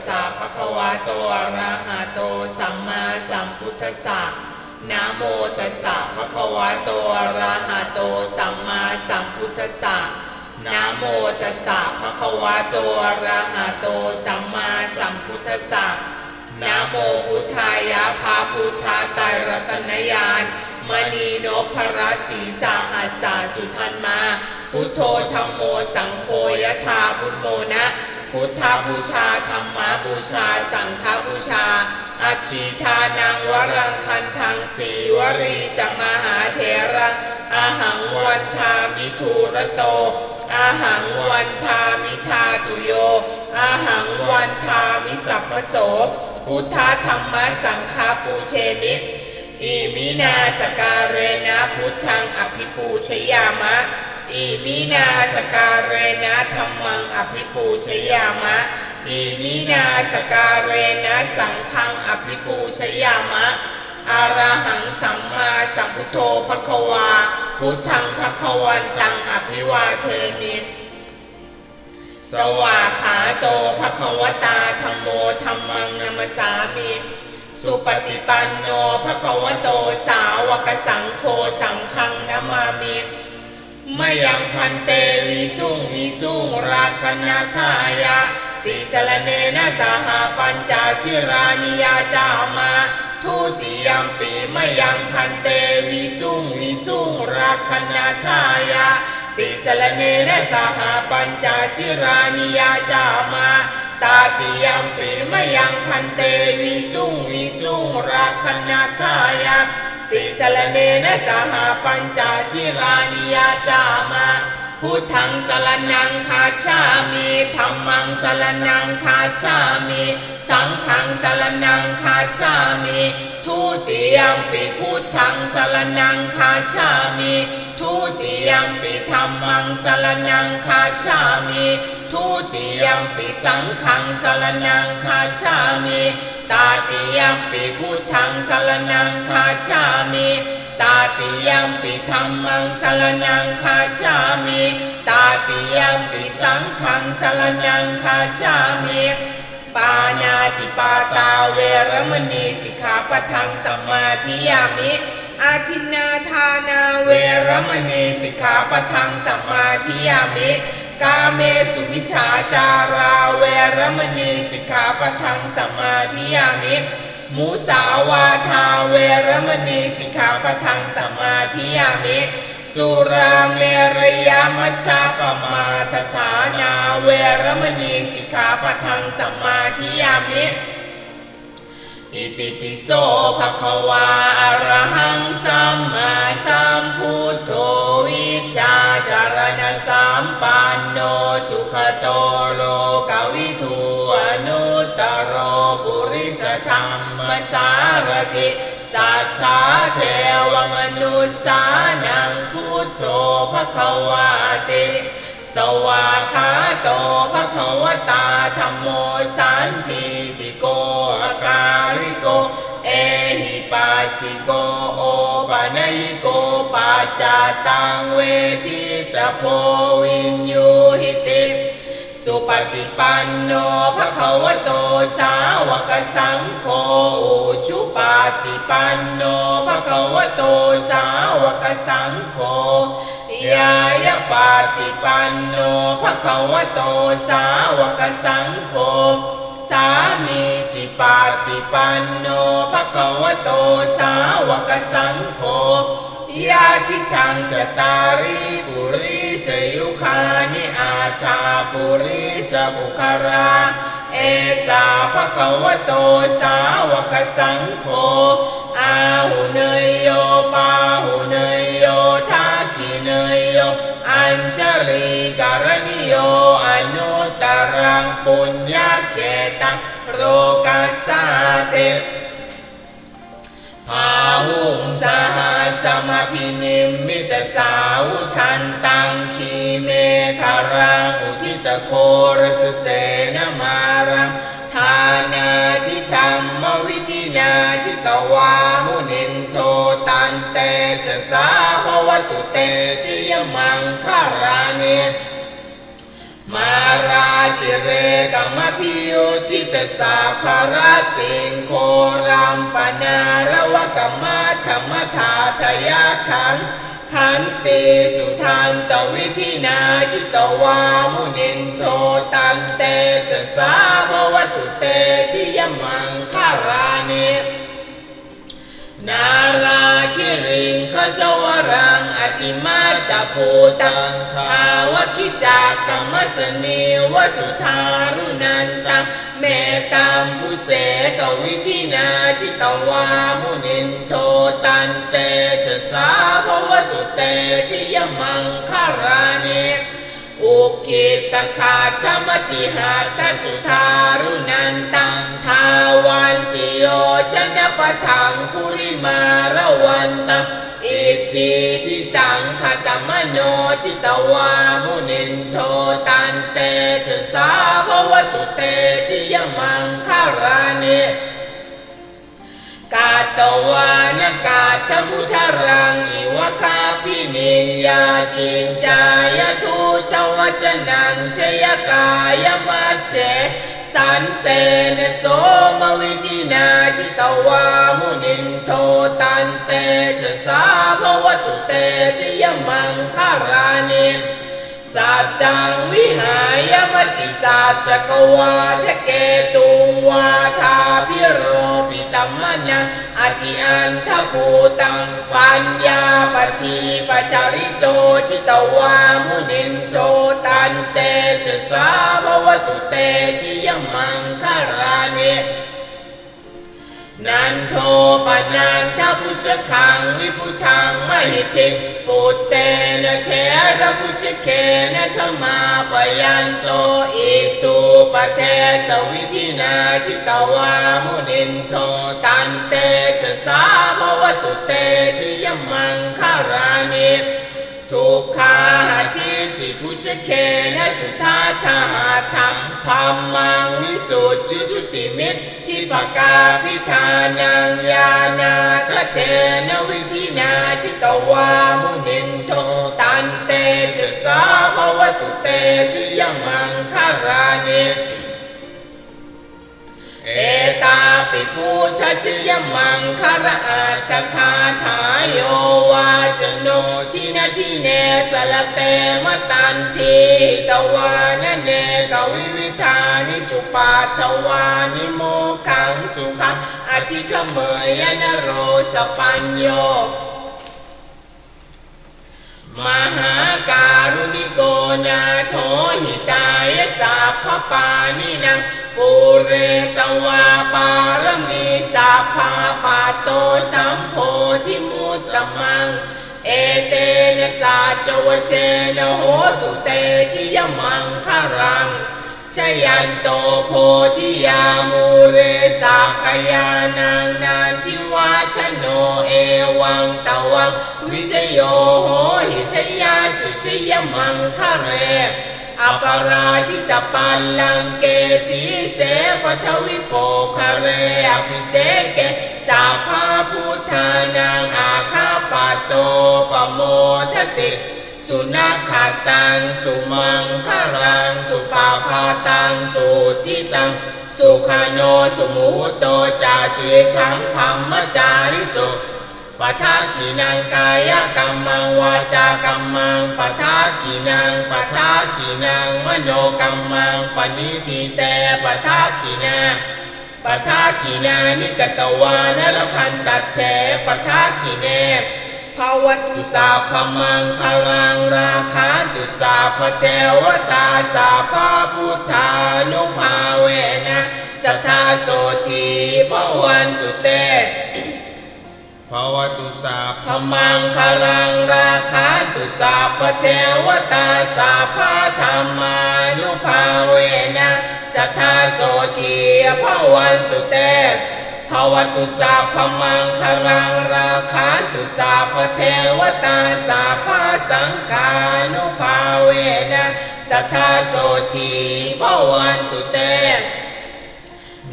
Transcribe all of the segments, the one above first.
สสะภะคะวะโตอะระหะโตสัมมาสัมพุทธัสสะนะโมตัสสะภะคะวะโตอะระหะโตสัมมาสัมพุทธัสสะนะโมตัสสะภะคะวะโตอะระหะโตสัมมาสัมพุทธัสสะนะโมพุทธายะภาพุทธาไตรรัตนญาณมณีนพรัสสีสาหัสสาสุทันมา พุทโธธรรมโมสังโฆยะธาพุทโมนะ พุทธบูชาธรรมบูชา สังฆบูชาอาคีทานังวรังคันทังสีวรีจะมหาเถรังอาหังวันทามิทูระโตอาหังวันทามิทาตุโยอาหังวันทามิสัพพโสพุทธธรรมสังฆปูเชมิอิมินาสการเรนะพุทธังอภิปูชยามะ อิมินาสการเรนะธรรมังอภิปูชยามะอิมินาสการเรนะสังฆังอภิปูชยามะอาระหังสัมมาสัมพุทโธภควา พุทธังภควันตังอภิวาเทมิสวาขาโตภควตาธรรมโมธรรมังนัมสามิสุปฏิปันโนภควโตสาวกสังโฆสังฆังนามามิ มยังพันเตวิสุงวิสุงรักนาทายะ ติสรเนนะสหปัญจสิรานิยาจามาทุติยมปีมยังพันเตวิสุงวิสุงรักนาทายะ ติสรเนนะสหปัญจสิรานิยาจามาตาติยมปีมยังพันเตวิสุงวิสุงรักขณาทายะ ติสรเนนะสหปัญจสิรานิยาจามาพุทธังสรนังคาชามิธรรมังสรนังคาชามิสังฆังสรนังคาชามิทุติยมปีพุทธังสรนังคาชามิทุติยมปีธรรมังสรนังคาชามิทุติยมปีสังฆังสรนังคาชามิ ตาติยมปีพุทธังสรนังคาชามิตาติยมปีธรรมังสรนังคาชามิตาติยมปีสังฆังสรนังคาชามิปานาติปาตาเวรมณีสิกขาปะทังสัมมาทิยามิอาทินนาทานาเวรมณีสิกขาปะทังสัมมาทิยามิ กาเมสุมิชาจาราเวรมณีสิกขาปทังสัมมาทิยามิมุสาวาทาเวรมณีสิกขาปทังสัมมาทิยามิสุราเมรยามัชฌาปมาทฐานาเวรมณีสิกขาปทังสัมมาทิยามิอิติปิโสภะคะวาอรหังสัมมาสัมพุทโธวิชาจารณะสัมปัน โนสุขโตโลกวิทูอนุตตโรปุริสธรรมสารติสัทธาเทวมนุสสานังพุทโธภะควาติ สวาขาโตภะควตาธรรมโมสันติทิโกอาการิโก เอหิปัสสิโกโอปะนัยโก ปัจจาตังเวทิตาโพวินยูหิติ สุปฏิปันโนภะคะวะโตสาวกสังโฆอุชุปฏิปันโนภะคะวะโตสาวกสังโฆยายาปฏิปันโนภะคะวะโตสาวกสังโฆสามีจิปฏิปันโนภะคะวะโตสาวกสังโฆ ยาทิทังจตาริปุริสยุคานิอาทาปุริสบุคารา เอสาภะคะวะโตสาวกสังโฆอาหุเนยโยปาหุเนยโยทาคิเนยโยอัญชลีการณิโยอนุตตรังปุญญาเขตังโรกัสสาเต พาหุงสหัสมพินิมมิตสาวุทันตังคีเมคารังอุทิตโครสเสนมารังทานาทิธรรมวิธินาชิตวามุนินโทตันเตจะสาภวตุเตชิยมังคารานิ มาราติเรกัมมพิโยจิตสาภารติงโครัมปนาระวะกัมมาธรรมธาทยาขังขันติสุทันตวิธินาจิตวามุนินโทตันเตจะสาภวตุเตชิยมังคารานิ นาราคิริงขสวรังอติมาตาภูตังทาวคิจากกรรมสเนวสุธารุนันตังเมตัมพุเสกวิธินาชิตวามุนินโทตันเตจะสาภวตุเตชิยมังคารานิ ตขาธรรมติหาทสุธารุนันตังทาวันติโยชนะปะทังคุริมาระวันตังอิทธิพิสังขตมโนจิตวามุนินโทตันเตชะสาภวตุเตชิยมังคารานิ กาตวานกาธมุทรังอิวคาพินิยาจินจายทุตวจนังชยกายมัจเจสันเตนโสมวิธินาจิตวามุนินโทตันเตจะสาภวตุเตชยมังคารานิสัจจังวิหายมติสัจจกวาทะเกตุงวาทาพิโร มมนะอธิอันทภูตังปัญญาปทีปจาริโตชิตวามุนินโตตันเตจะสาภวตุเตชิยมังคารานินันโทปนันทพุชคังวิพุทังมหิติปุตเตนะเทระพุชเคนะธรรมาปยันโตอิ ปเทสวิธินาชิตาวามุนินโทตันเตจะสามวตุเตชิยมังคารานิ ทุกขาทิติพุชเคนะสุทาทาหาธรรมพัมมังวิสุทธิชุติมิตรทิปกาพิธานังยานาคเทนวิธินาชิตวามุนินโทตันเตจะสาภวตุเตชิยมังคารานิ เอตาปิพุทธชยมังคารอัตถคาถาโยวาจโนทินาทิเนสลเตมตันทีตวานเนกวิวิธานิจุปาทวานิโมขังสุขังอธิขเมยนโรสปัญโยมหาการุณิโกนาโถหิตายสัพพปานินัง ปุเรตวาปารมีสัพพาปาโตสัมโพธิมุตตมัง เอเตนะสาจวเชนะโหตุเตชิยมังคารังชยันโตโพธิยามูเรสักยานังนาทิ วัฒโนเอวังตวังวิชโยโหหิชยาสุชยมังคะเรอปราชิตปัลลังเกสีเสปทวิโปคะเรอภิเสเกจาภาพุทธานังอาคาปโตปโมทติสุนัขขตังสุมังคารังสุปาพาตังสุทิตัง สุขโนสมุโตจาสุเอขังธรรมจาริสุปทาขีนังกายกรรมังวาจากรรมังปทาขีนังปทาขีนังมโนกรรมังปณิทิเตปทาขีนาปทาขีนานิกตวานรพันตัดเถปทาขีเน ภวตุสาพมังพลังราคาตุสาพเทวตาสาพาพุทธานุภาเวนะสัทธาโสทีพวันตุเตภวตุสาพมังพลังราคาตุสาพเทวตาสาพาธรรมานุภาเวนะสัทธาโสทีพวันตุเต ภวตุสาพมังคลังราคาตุสาพเทวตาสาพาสังฆานุภาเวนะสัทธาโสทีพวันตุเต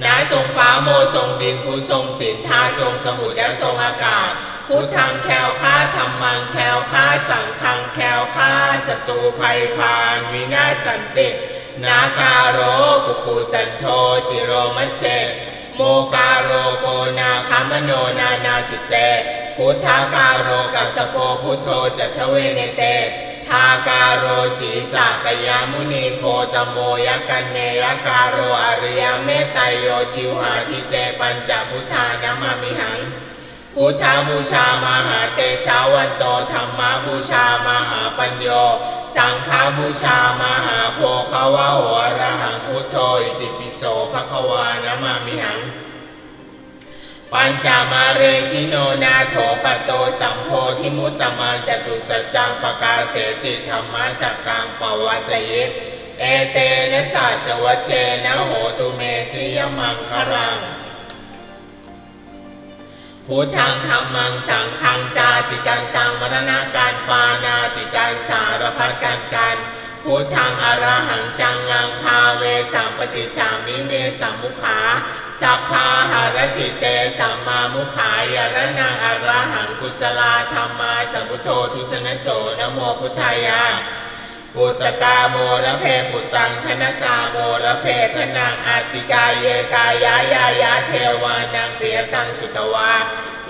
นาทรงฟ้าโมทรงดินผู้ทรงสินทาทรงสมุทรและทรงอากาศพุทธังแคล้วคลาธรรมังแคล้วคลาสังฆังแคล้วคลาศัตรูภัยพานวินาศสันติ นาคาโรกุกุสันโทสิโรมัเช โมกาโรโกนาคามโนนานาจิตเต พุทธากาโรกัสโปพุทโธจัตเวเนเต ทากาโรสีสากยามุนีโคตโมยกันเนยกาโรอริยเมตไตโยชิวหาทิเตปัญจพุทธานามามิหังพุทธบูชามหาเตชาวันโตธรรมบูชามหาปัญโย สังฆบูชามหาโพคาวะโหอะระหังพุทโธอิติปิโสภะควานามามิหัง ปัญจมาเรชิโนนาโถปโตสัมโพธิมุตตมังจตุสัจจังปกาเสติธรรมะจักกังปวัตเยเอเตนะสัจวเชนะโหตุเมชิยมังครัง พุทธังธรรมังสังฆังจาติกันตังมรณะการปานาติการสารพัดกันกันพุทธังอรหังจังงังพาเวสัมปติชามิเวสัมมุขาสัพพาหารติเตสัมมามุขายรนังอรหังกุศลาธรรมาสัมพุทโธทุสนโสนะโมพุทธายา ปุตตกาโมละเพปุตตังธนกาโมละเพธนังอาติกาเยกายายายาเทวานังเปียตังสุตวา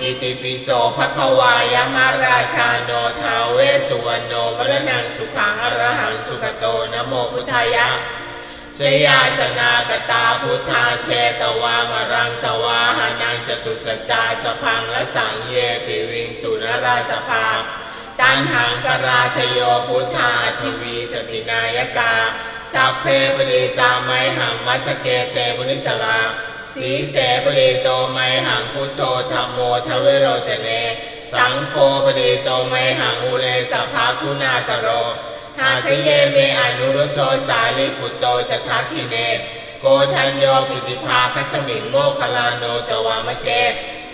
อิติปิโสภควายามาราชาโนทาเวสุวรรณโนมรณังสุขังอรหังสุขโตนะโมพุทธายะชยาสนากตาพุทธาเชตวามรังสวาหานังจตุสจจาสพังและสังเยปิวิงสุนราชภา ตันหังกราทโยพุทธาทิวีสตินายกา สัพเพปริตาไมหังมัตเกเตมุนิสลาสีเสปริโตไมหังพุทโธธรรมโมทเวโรจเน สังโฆปริโตไมหังอุเลสัพพาคุณากโรหาทะเยเมอนุรุโทสาลิปุตโตจะทักขิเนโกทัญโยปิติภาคสมิงโมคลาโนจวามเก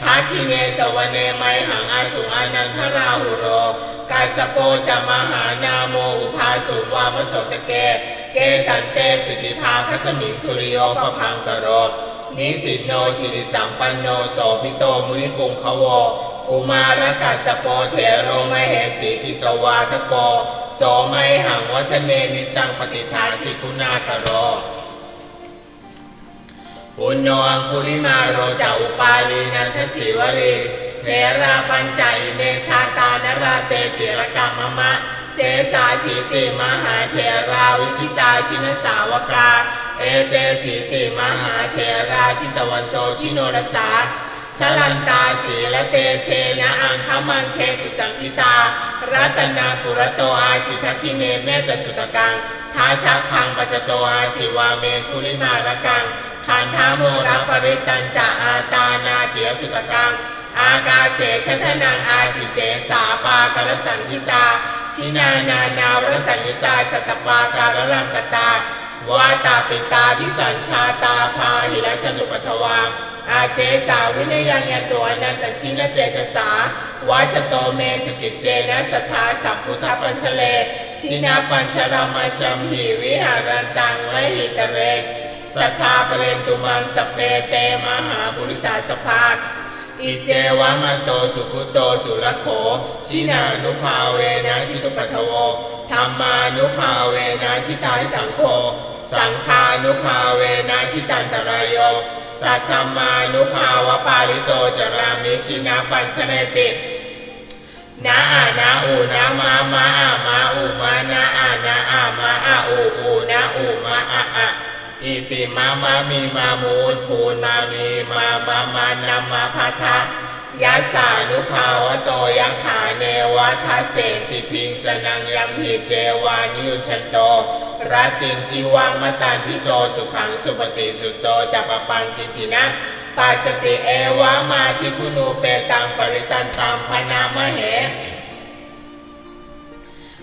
ทักขิเนสวเนไมหังอาสุอานันทราหุโรกาสโปจะมหานาโมอุภาสุวามสตเก เกสันเตปิติภาคสมิงสุริโยปพังกโรนิสิตโนสิริสัมปันโนโสภิโตมุนิปุงขโวกุมารกัสสโปเทโรมเหสีทิตวาทโกโสไมหังวัฒเนนิจังปฏิทาสิคุณากโร ปุณโญคุลิมาโรจาอุปาลีนันทศิวรีเทราปัญจอิเมชาตานราเตติรกรรมมะ เสสาสีติมหาเทราวิชิตาชินสาวกา เอเตสีติมหาเทราชิตวันโตชิโนรสาชลันตาสีละเตเชนะอังคมังเคสุจังคิตา รัตนาปุระโตอาสิทคิเนเมตสุตกังทาชักคังปัจจโตอาสิวาเมคุลิมาระกัง ขันธาโมระปริตันจะอาตานาเตียสุตกัง อากาเสชทนังอาจิเสสาปากรสันทิตา ชินานานาวรสัญญตาสัตปาการรังกตาวาตาปิตาทิสัญชาตาพาหิรจตุปทวาอาเสสาวินยังยตัวนันตชินเตชะสาวาชโตเมสกิจเจนะสัทธาสัพพุทธปัญชเล ชินาปัญชรามาชัมหิวิหารันตังไวหิตเร สัทธาเปรนตุมังสเปเตมหาบุริสาสภาคอิเจวะมันโตสุขุโตสุรโขชินานุภาเวนะชิตุปัทโวธรรมานุภาเวนะชิตานิสังโฆสังฆานุภาเวนะชิตันตรายโยสัทธรรมานุภาวะปาริโตจารามิชินาปัญชเนตินาอานาอูนามามาอามาอูมานาอานาอามาอาอูอูนาอูมาอาอา อิติมามามีมามูลภูนามีมามามานามาพัทะยัสานุภาวโตยักขาเนวะทัสเสติพิงสนังยัมหิเจวานิยุชนโตรัตินทิวังมตันทิโตสุขังสุปฏิสุตโตจัปปปังกิจินะปัสสติเอวะมาทิคุนูเปตังปริตันตัมพนามเห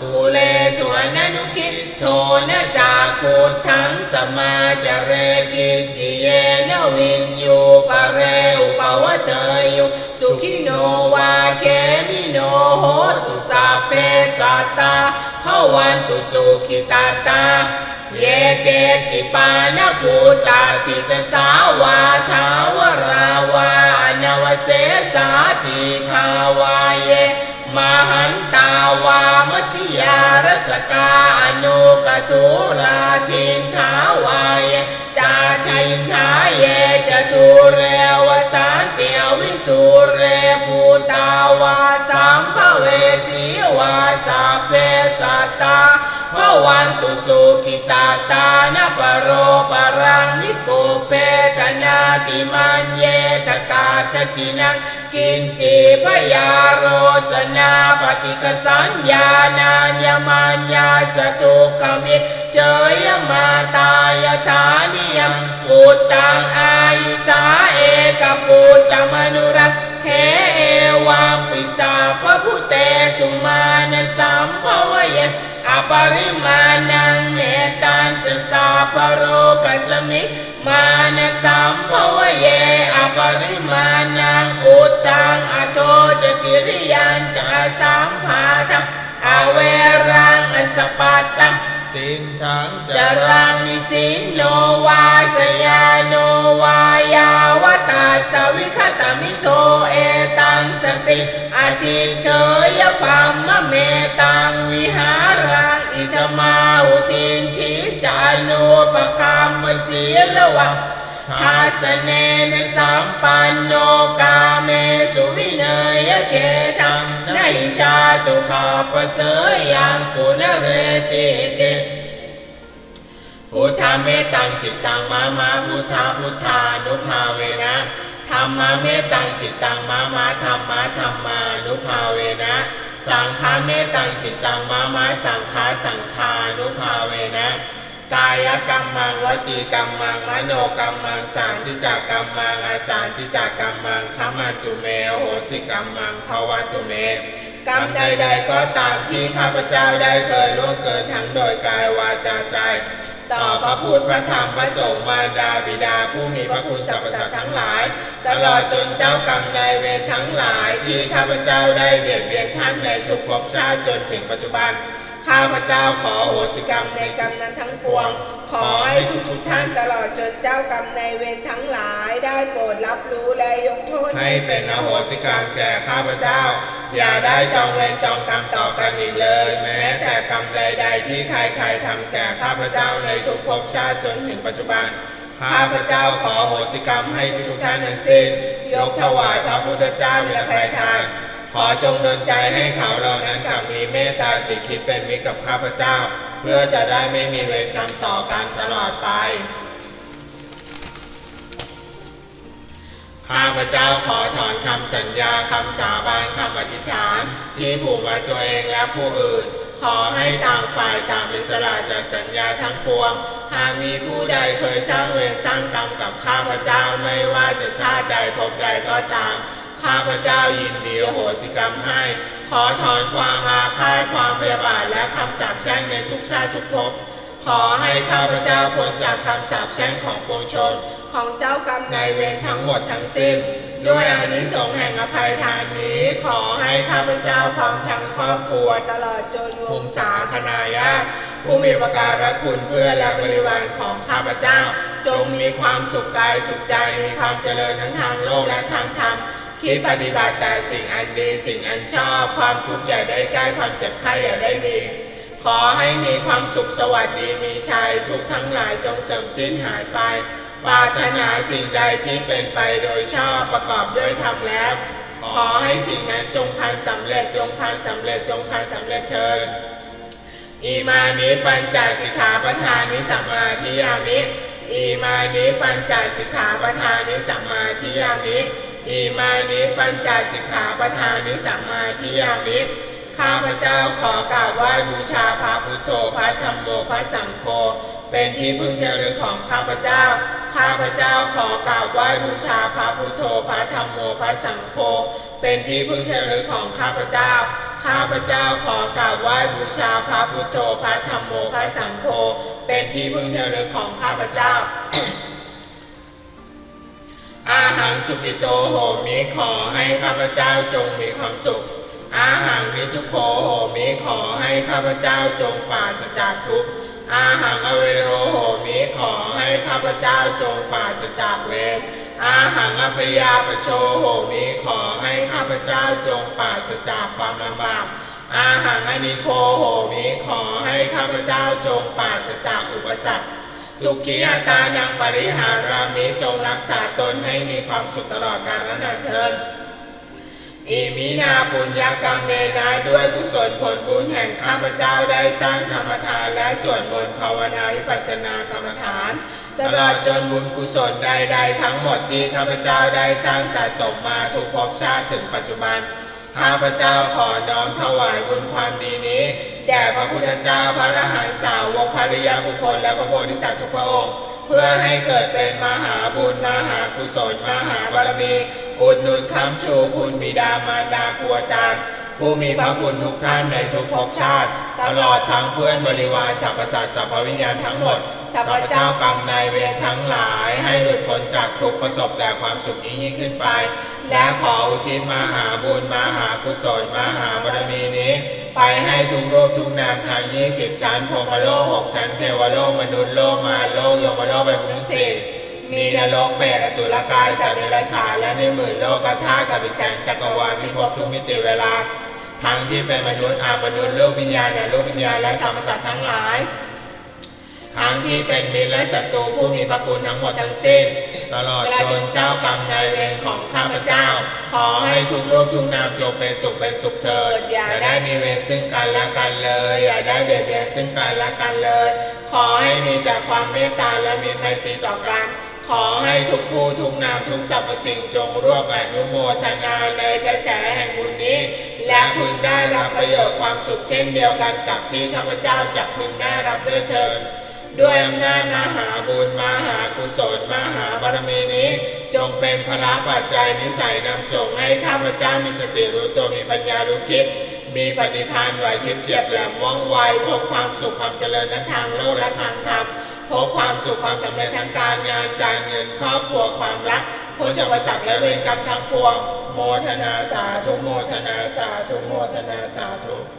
กุเลสวนนุคิดโทนะจากขุดทั้งสมาจเรกิจิเยนวินยูปะเรอุปวะเทยุสุขิโนวาเคมิโนโหตุสัพเพสัตตาภวันตุสุขิตาตาเยเกจิปานภูตาติตสาวาทาวราวานวเสสาทิคาวาเย มหันตาวามชิยารสกาอนุกทุราทินทาวายจาทินทาเยจตุเรวสานเตียววิจุเรภูตาวาสัมภเวสีวาสาเพสัตตา พวันตุสุขิตาตานาปโรปรังนิโกเปตนาติมันเยทกาทจินังกินจีพยาโรสนาปฏิกสัญญานานยมัญญาสตุกมิเชยมาตายฐานิยมปุตตังอายุสาเอกปุตตมนุรักเขเอวังปิสาพระพุเตสุมานสัมภวย ปริมาณังเมตันจะสาปโรกัสมิมานะสัมภวเยอปริมาณังอุตังอโทจะกิริยันจะสัมภาทังอเวรังอสปัตตังตินทังจรังนิสินโนวาสยาโนวายาว สวิคตมิโทเอตังสติอธิเทยปัมมะเมตังวิหารังอิธมาหุตินทิจานุปกรรมสีละวังทาสเนนสัมปันโนกาเมสุวิเนยเคทังในชาตุขาปเสยยังปุณเรติเต พุทธาเมตังจิตตังมามาพุทธาพุทธานุภาเวนะธรรมาเมตังจิตตังมามาธรรมาธรรมานุภาเวนะ สังฆาเมตังจิตตังมามาสังฆาสังฆานุภาเวนะกายกรรมังวจีกรรมังมโนกรรมังสานทิจักกรรมังอาสานทิจักกรรมังขมาตุเมโหสิกรรมังภาวะตุเมกรรมใดๆก็ตามที่ข้าพเจ้าได้เคยล่วงเกินทั้งโดยกายวาจาใจ ต่อพระพุทธพระธรรมพระสงฆ์มาดาบิดาผู้มีพระคุณสรรพสัตว์ทั้งหลาย ตลอดจนเจ้ากรรมนายเวรทั้งหลาย ที่ข้าพเจ้าได้เบียดเบียนท่านในทุกภพชาติจนถึงปัจจุบัน ข้าพเจ้าขอโหสิกรรมในกรรมนั้นทั้งปวง ขอให้ทุกทุกท่านตลอดจนเจ้ากรรมในเวรทั้งหลายได้โปรดรับรู้และยกโทษให้เป็นอโหสิกรรมแก่ข้าพเจ้า อย่าได้จองเวรจองกรรมต่อกันอีกเลย แม้แต่กรรมใด ๆ ที่ใครๆทำแก่ข้าพเจ้าในทุกภพชาติจนถึงปัจจุบันข้าพเจ้าขอโหสิกรรมให้ทุกๆท่านทั้งสิ้นยกถวายพระพุทธเจ้าและภัยทาน ขอจงดลใจให้เขาเหล่านั้นกลับมีเมตตาจิตคิดเป็นมิตรกับข้าพเจ้า เพื่อจะได้ไม่มีเวรกรรมต่อกันตลอดไปข้าพเจ้าขอถอนคำสัญญาคำสาบานคำอธิษฐาน ที่ผูกไว้ตัวเองและผู้อื่น ขอให้ต่างฝ่ายต่างอิสระจากสัญญาทั้งปวง หากมีผู้ใดเคยสร้างเวรสร้างกรรมกับข้าพเจ้าไม่ว่าจะชาติใดภพใดก็ตาม ข้าพเจ้ายินดีโหสิกรรมให้ ขอถอนความอาฆาตความพยาบาทและคำสาปแช่งในทุกชาติทุกภพขอให้ข้าพเจ้าพ้นจากคำสาปแช่งของปวงชน ของเจ้ากรรมนายเวรทั้งหมดทั้งสิ้น ด้วยอานิสงส์แห่งอภัยทานนี้ ขอให้ข้าพเจ้าพร้อมทั้งครอบครัวตลอดจนวงศาคณาญาติผู้มีประการะคุณเพื่อและบริวารของข้าพเจ้า จงมีความสุขกายสุขใจมีความเจริญทั้งทางโลกและทางธรรม คิดปฏิบัติแต่สิ่งอันดีสิ่งอันชอบ ความทุกข์อย่าได้ใกล้ความเจ็บไข้อย่าได้มี ขอให้มีความสุขสวัสดีมีชัยทุกทั้งหลายจงเสื่อมสิ้นหายไปปรารถนาสิ่งใดที่เป็นไปโดยชอบประกอบด้วยธรรมแล้ว ขอให้สิ่งนั้นจงพันสำเร็จจงพันสำเร็จจงพันสำเร็จเถิดอีมานิปัญจสิกขาปทานิสัมมาทิยามิอีมานิปัญจสิกขาปทานิสัมมาทิยามิ อีมานิปัญจสิกขาปทานิสัมมาทิยามิข้าพเจ้าขอกราบไหว้บูชาพระพุทโธพระธรรมโมพระสังโฆเป็นที่พึ่งที่ระลึกของข้าพเจ้า ข้าพเจ้าขอกราบไหว้บูชาพระพุทโธพระธรรมโมพระสังโฆเป็นที่พึ่งที่ระลึกของข้าพเจ้า ข้าพเจ้าขอกราบไหว้บูชาพระพุทโธพระธรรมโมพระสังโฆเป็นที่พึ่งที่ระลึกของข้าพเจ้า อาหังสุขิโตโหมิขอให้ข้าพเจ้าจงมีความสุข อาหังนิทุโคโหมิขอให้ข้าพเจ้าจงปราศจากทุกข์ อาหังอเวโรโหมิขอให้ข้าพเจ้าจงปราศจากเวร อาหังอภยาปโชโหมิขอให้ข้าพเจ้าจงปราศจากความลำบาก อาหังอนิโคโหมิขอให้ข้าพเจ้าจงปราศจากอุปสรรค สุขีอัตานังปริหารามิจงรักษาตนให้มีความสุขตลอดกาลนานเทินอิมินาปุญญากรรมเมนาด้วยกุศลผลบุญแห่งข้าพเจ้าได้สร้างธรรมทานและส่วนมนต์ภาวนาวิปัสสนากรรมฐาน ตลอดจนบุญกุศลใดๆทั้งหมดที่ข้าพเจ้าได้สร้างสะสมมาทุกภพชาติถึงปัจจุบัน ข้าพเจ้าขอน้อมถวายบุญความดีนี้ แด่พระพุทธเจ้าพระอรหันตสาวกภริยาบุคคลและพระโพธิสัตว์ทุกพระองค์เพื่อให้เกิดเป็นมหาบุญมหากุศลมหาบารมีอุดหนุนค้ำชูคุณบิดามารดาครูอาจารย์ผู้มีพระคุณทุกท่านในทุกภพชาติ ตลอดทั้งเพื่อนบริวารสรรพสัตว์สรรพวิญญาณทั้งหมดสัพพพพเจ้าเจ้ากรรมนายเวรทั้งหลาย ให้หลุดพ้นจากทุกประสบแต่ความสุขยิ่งยิ่งขึ้นไป และขออุทิศมหาบุญมหากุศลมหาบารมีนี้ ไปให้ทุกรูปทุกนามทางยี่สิบชั้นพรมโลกหกชั้นเทวโลกมนุษย์โลกมาโลกยมโลกไปพุทธสิมีนรกเปรตอสุรกายสัตว์เดรัจฉานและในหมื่นโลกธาตุกับอีกแสนจักรวาลพิภพทุกมิติเวลาทั้งที่เป็นมนุษย์อามนุษย์โลกวิญญาณและโลกวิญญาณและสรรพสัตว์ทั้งหลาย ทั้งที่เป็นมิตรและศัตรูผู้มีพระคุณทั้งหมดทั้งสิ้น ตลอดจนเจ้ากรรมนายเวรของข้าพเจ้า ขอให้ทุกรูปทุกนามจงเป็นสุขเป็นสุขเถิด อย่าได้มีเวรซึ่งกันและกันเลย อย่าได้เบียดเบียนซึ่งกันและกันเลย ขอให้มีแต่ความเมตตาและมีไมตรีต่อกันขอให้ทุกผู้ทุกนามทุกสรรพสิ่งจงร่วมอนุโมทนาในกระแสแห่งบุญนี้ และพึงได้รับประโยชน์ความสุขเช่นเดียวกันกับที่ข้าพเจ้าจะพึงได้รับด้วยเถิด ด้วยอำนาจมหาบุญมหากุศลมหาบารมีนี้ จงเป็นพละปัจจัยนิสัยนำส่งให้ข้าพเจ้ามีสติรู้ตัวมีปัญญารู้คิด มีปฏิภาณไหวพริบเฉียบแหลมว่องไวพบความสุขความเจริญทั้งทางโลกและทางธรรมพบความสุขความสำเร็จทางการงานการเงินครอบครัวความรักพ้นจากอุปสรรคและเวรกรรมทั้งปวง โมทนาสาธุโมทนาสาธุโมทนาสาธุ